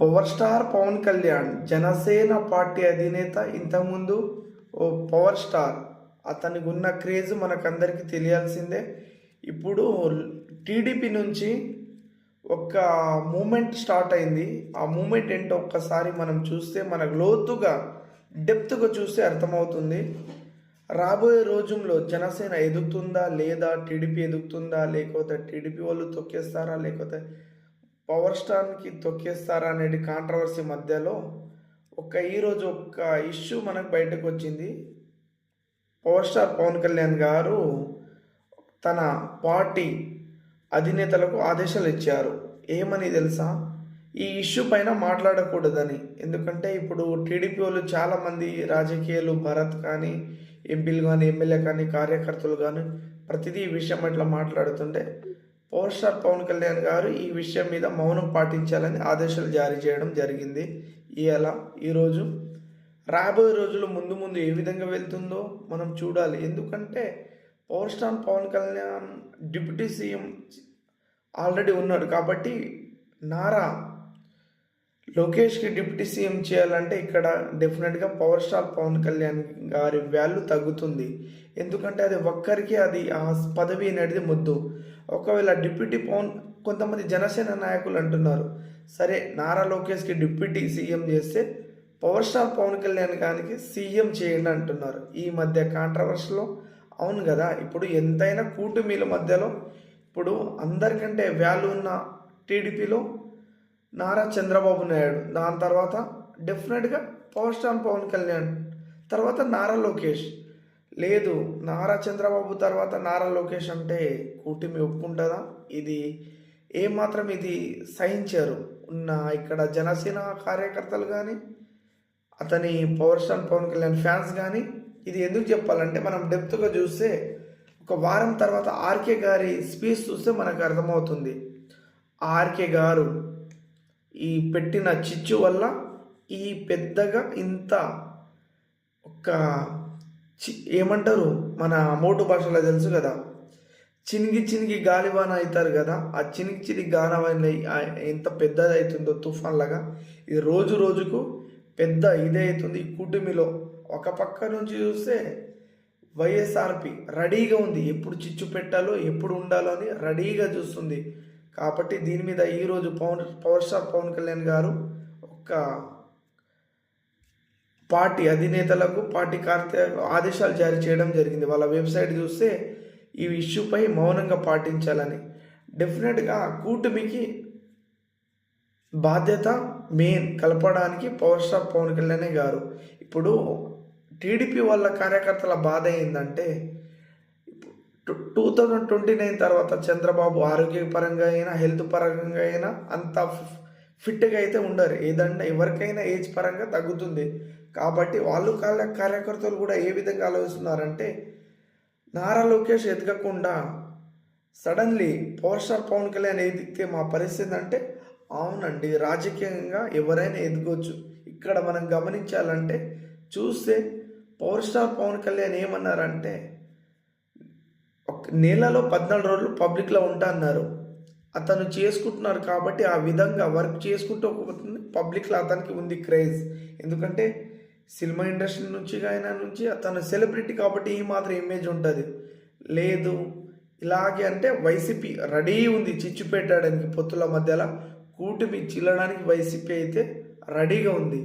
Power star Pawan Kalyan Janasena party అధినేత ఇంతకుముందు ఓ power star. అతనికి ఉన్న క్రేజ్ మనకందరికీ తెలియాల్సిందే. ఇప్పుడు టీడీపీ నుంచి ఒక మూమెంట్ స్టార్ట్ అయింది. ఆ మూమెంట్ ఏంటో ఒక్కసారి మనం చూస్తే మనకు లోతుగా డెప్త్గా చూస్తే అర్థమవుతుంది. రాబోయే రోజుల్లో జనసేన ఎదుగుతుందా లేదా? టీడీపీ ఎదుగుతుందా? లేకపోతే టీడీపీ వాళ్ళు తొక్కేస్తారా? లేకపోతే పవర్ స్టార్కి తొక్కేస్తారా అనేది కాంట్రవర్సీ మధ్యలో ఒక ఈరోజు ఒక ఇష్యూ మనకు బయటకు వచ్చింది. పవర్ స్టార్ పవన్ కళ్యాణ్ గారు తన పార్టీ అధినేతలకు ఆదేశాలు ఇచ్చారు. ఏమని తెలుసా? ఈ ఇష్యూ పైన మాట్లాడకూడదని. ఎందుకంటే ఇప్పుడు టీడీపీ వాళ్ళు చాలామంది రాజకీయాలు భరత్ కానీ ఎంపీలు కానీ ఎమ్మెల్యే కానీ కార్యకర్తలు కానీ ప్రతిదీ ఈ విషయం ఇట్లా మాట్లాడుతుంటే పవర్ స్టార్ పవన్ కళ్యాణ్ గారు ఈ విషయం మీద మౌనం పాటించాలని ఆదేశాలు జారీ చేయడం జరిగింది. ఇవాళ ఈరోజు రాబోయే రోజులు ముందు ముందు ఏ విధంగా వెళ్తుందో మనం చూడాలి. ఎందుకంటే power star Pawan Kalyan deputy CM already ఉన్నాడు కాబట్టి నారా లోకేష్కి డిప్యూటీ సీఎం చేయాలంటే ఇక్కడ డెఫినెట్గా పవర్ స్టార్ పవన్ కళ్యాణ్ గారి వాల్యూ తగ్గుతుంది. ఎందుకంటే అది ఒక్కరికి అది ఆ పదవి అనేది ముద్దు. ఒకవేళ డిప్యూటీ పవన్ కొంతమంది జనసేన నాయకులు అంటున్నారు సరే నారా లోకేష్కి డిప్యూటీ సీఎం చేస్తే పవర్ స్టార్ పవన్ కళ్యాణ్ గారికి సీఎం చేయండి అంటున్నారు. ఈ మధ్య కాంట్రవర్సీలో అవును కదా ఇప్పుడు ఎంతైనా కూటమిల మధ్యలో ఇప్పుడు అందరికంటే వాల్యూ ఉన్న టీడీపీలో నారా చంద్రబాబు నాయుడు దాని తర్వాత డెఫినెట్గా పవర్ స్టార్ పవన్ కళ్యాణ్ తర్వాత నారా లోకేష్. లేదు నారా చంద్రబాబు తర్వాత నారా లోకేష్ అంటే కూటమి ఒప్పుకుంటుందా? ఇది ఏమాత్రం ఇది సహించారు. ఉన్న ఇక్కడ జనసేన కార్యకర్తలు కానీ అతని power star Pawan Kalyan fans కానీ ఇది ఎందుకు చెప్పాలంటే మనం డెప్త్గా చూస్తే ఒక వారం తర్వాత ఆర్కే గారి స్పీచ్ చూస్తే మనకు అర్థమవుతుంది. ఆర్కే గారు ఈ పెట్టిన చిచ్చు వల్ల ఈ పెద్దగా ఇంత ఒక ఏమంటారు? మన మోటు భాషలో తెలుసు కదా. చినిగి చినిగి గాలివాన అవుతారు కదా. ఆ చినిగి చినిగి గాలివాన ఎంత పెద్దది అవుతుందో తుఫాన్ లాగా ఇది రోజు రోజుకు పెద్ద ఇదే అవుతుంది. కూటమిలో ఒక పక్క నుంచి చూస్తే వైఎస్ఆర్పి రెడీగా ఉంది. ఎప్పుడు చిచ్చు పెట్టాలో ఎప్పుడు ఉండాలో అని రెడీగా చూస్తుంది. కాబట్టి దీని మీద ఈరోజు పవన్ పవర్ స్టార్ పవన్ కళ్యాణ్ గారు ఒక పార్టీ అధినేతలకు పార్టీ కార్య ఆదేశాలు జారీ చేయడం జరిగింది. వాళ్ళ వెబ్సైట్ చూస్తే ఈ ఇష్యూపై మౌనంగా పాటించాలని. డెఫినెట్గా కూటమికి బాధ్యత మెయిన్ కలపడానికి పవర్ స్టార్ పవన్ కళ్యాణే గారు. ఇప్పుడు టీడీపీ వాళ్ళ కార్యకర్తల బాధ ఏంటంటే టూ థౌజండ్ ట్వంటీ నైన్ తర్వాత చంద్రబాబు ఆరోగ్యపరంగా అయినా హెల్త్ పరంగా అయినా అంత ఫిట్గా అయితే ఉండరు. ఏదన్నా ఎవరికైనా ఏజ్ పరంగా తగ్గుతుంది. కాబట్టి వాళ్ళు కార్య కార్యకర్తలు కూడా ఏ విధంగా ఆలోచిస్తున్నారంటే Nara Lokesh ఎదగకుండా suddenly power star Pawan Kalyan ఎదిగితే మా పరిస్థితి అంటే అవునండి రాజకీయంగా ఎవరైనా ఎదగొచ్చు. ఇక్కడ మనం గమనించాలంటే చూస్తే పవర్ స్టార్ పవన్ కళ్యాణ్ ఏమన్నారంటే ఒక నెలలో పద్నాలుగు రోజులు పబ్లిక్లో ఉంటా అన్నారు. అతను చేసుకుంటున్నారు కాబట్టి ఆ విధంగా వర్క్ చేసుకుంటూ పోతుంది. పబ్లిక్లో అతనికి ఉంది క్రేజ్ ఎందుకంటే సినిమా ఇండస్ట్రీ నుంచి అయినా నుంచి అతను సెలబ్రిటీ కాబట్టి ఈ మాత్రం ఇమేజ్ ఉంటుంది. లేదు ఇలాగే అంటే వైసీపీ రెడీ ఉంది చిచ్చు పెట్టడానికి పొత్తుల మధ్యలో. కూటమి చిల్లడానికి వైసీపీ అయితే రెడీగా ఉంది.